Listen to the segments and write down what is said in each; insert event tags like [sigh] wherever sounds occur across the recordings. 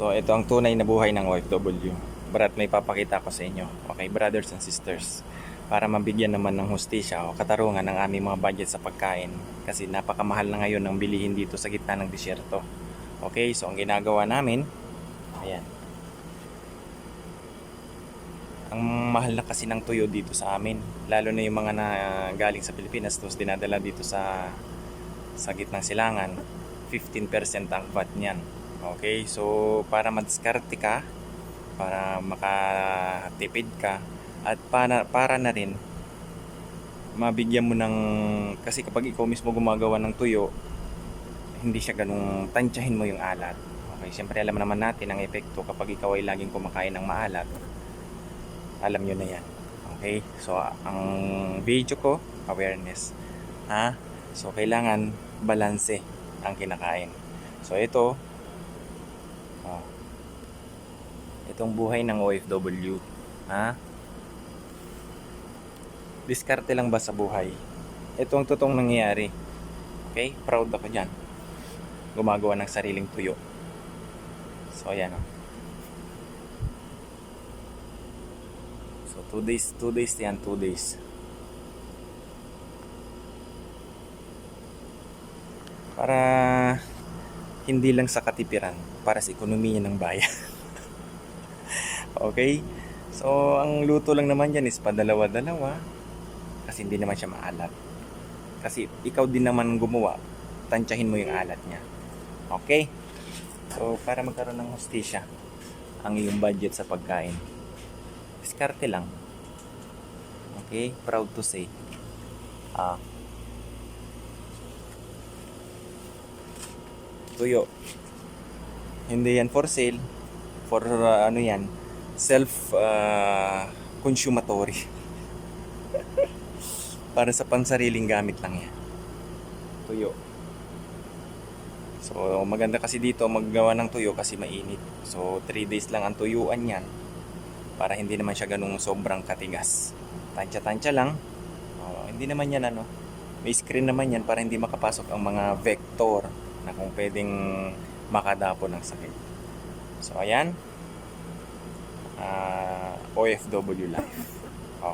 So, ito ang tunay na buhay ng OFW. Barat may papakita ko sa inyo. Okay, brothers and sisters. Para mabigyan naman ng hustisya o katarungan ng aming mga budget sa pagkain. Kasi napakamahal na ngayon ng bilihin dito sa gitna ng disyerto. Okay, so ang ginagawa namin, ayan. Ang mahal na kasi ng tuyo dito sa amin. Lalo na yung mga na galing sa Pilipinas, tapos dinadala dito sa sa gitnang silangan. 15% ang VAT niyan. Okay, so para madiskarte ka, para makatipid ka, at para, para na rin mabigyan mo ng, kasi kapag ikaw mismo gumagawa ng tuyo, hindi siya ganung tansyahin mo yung alat. Okay, siyempre alam naman natin ang epekto kapag ikaw ay laging kumakain ng maalat. Alam nyo na yan. Okay, so ang video ko, awareness. Ha? So kailangan balanse ang kinakain. So ito, Oh. Itong buhay ng OFW. Ha? Diskarte lang ba sa buhay? Ito ang totoong nangyayari. Okay? Proud ako dyan. Gumagawa ng sariling tuyo. So, ayan oh. So, 2 days, 2 days yan, 2 days. Para hindi lang sa katipiran, para sa ekonomiya ng bayan. [laughs] okay? So, ang luto lang naman yan is padalawa-dalawa kasi hindi naman siya maalat. Kasi ikaw din naman gumawa, tansyahin mo yung alat niya. Okay? So, para magkaroon ng hostisya ang iyong budget sa pagkain. Diskarte lang. Okay? Proud to say. Ah, tuyo. Hindi yan for sale. For uh, ano yan, self uh, consumatory. [laughs] Para sa pansariling gamit lang yan. Tuyo. So maganda kasi dito maggawa ng tuyo kasi mainit. So 3 days lang ang tuyuan yan para hindi naman siya ganung sobrang katigas. Tansya-tansya lang. Oh, hindi naman yan ano. May screen naman yan para hindi makapasok ang mga vector na kung pwedeng makadapo ng sakit. So, ayan. Ah, OFW life.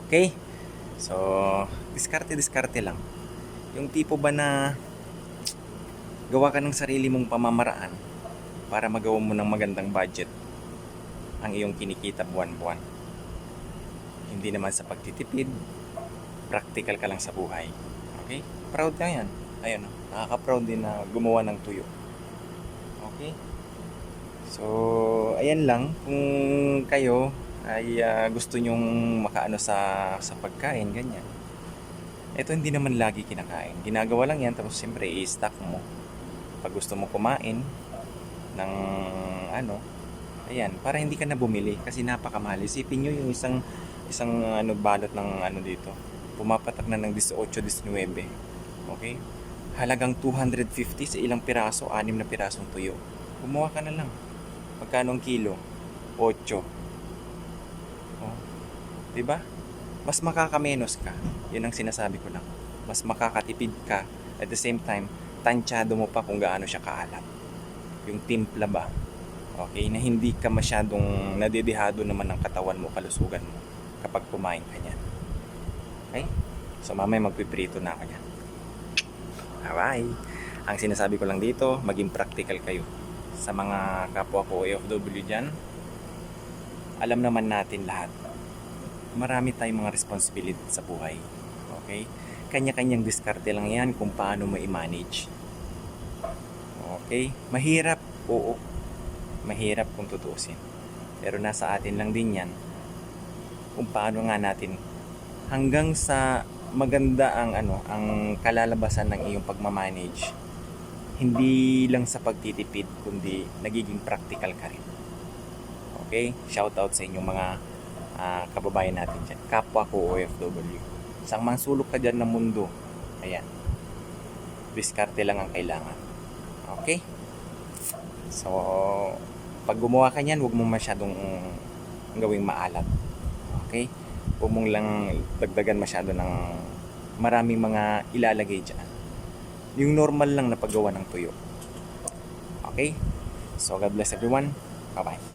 Okay? So, diskarte-diskarte lang. Yung tipo ba na gawa ka ng sarili mong pamamaraan para magawa mo ng magandang budget ang iyong kinikita buwan-buwan. Hindi naman sa pagtitipid, practical ka lang sa buhay. Okay? Proud ka yan. Ayun, nakaka-proud din na gumawa ng tuyo. Okay? So, ayan lang. Kung kayo ay ah, gusto nyong makaano sa, sa pagkain, ganyan. Ito hindi naman lagi kinakain. Ginagawa lang yan, tapos siyempre i-stock mo. Pag gusto mo kumain ng ano, ayan, para hindi ka na bumili kasi napakamahal. Isipin nyo yung isang isang ano balot ng ano dito. Pumapatak na ng 18, 19. Okay? Halagang 250 sa ilang piraso, anim na pirasong tuyo. Gumawa ka na lang. Magkano ang kilo? 8. Oh. 'Di ba? Mas makakamenos ka. 'Yun ang sinasabi ko lang. Mas makakatipid ka. At the same time, tansyado mo pa kung gaano siya kaalat. Yung timpla ba? Okay, na hindi ka masyadong nadidihado naman ng katawan mo, kalusugan mo kapag kumain ka niyan. Okay? So mamaya magpiprito na ako niyan. Bye. Ang sinasabi ko lang dito, maging practical kayo. Sa mga kapwa ko OFW dyan, alam naman natin lahat. Marami tayong mga responsibility sa buhay. Okay? Kanya-kanyang diskarte lang yan kung paano mo i-manage. Okay? Mahirap, oo. Mahirap kung tutusin. Pero nasa atin lang din yan kung paano nga natin hanggang sa maganda ang ano, ang kalalabasan ng iyong pagmamanage. Hindi lang sa pagtitipid, kundi nagiging practical ka rin. Okay? Shout out sa inyong mga ah, kababayan natin dyan. Kapwa ko OFW. Isang mang sulok ka dyan ng mundo. Ayan. Diskarte lang ang kailangan. Okay? So, pag gumawa ka niyan, huwag mo masyadong gawing maalat. Okay? Huwag mong lang dagdagan masyado ng maraming mga ilalagay dyan. Yung normal lang na paggawa ng tuyo. Okay? So, God bless everyone. Bye-bye.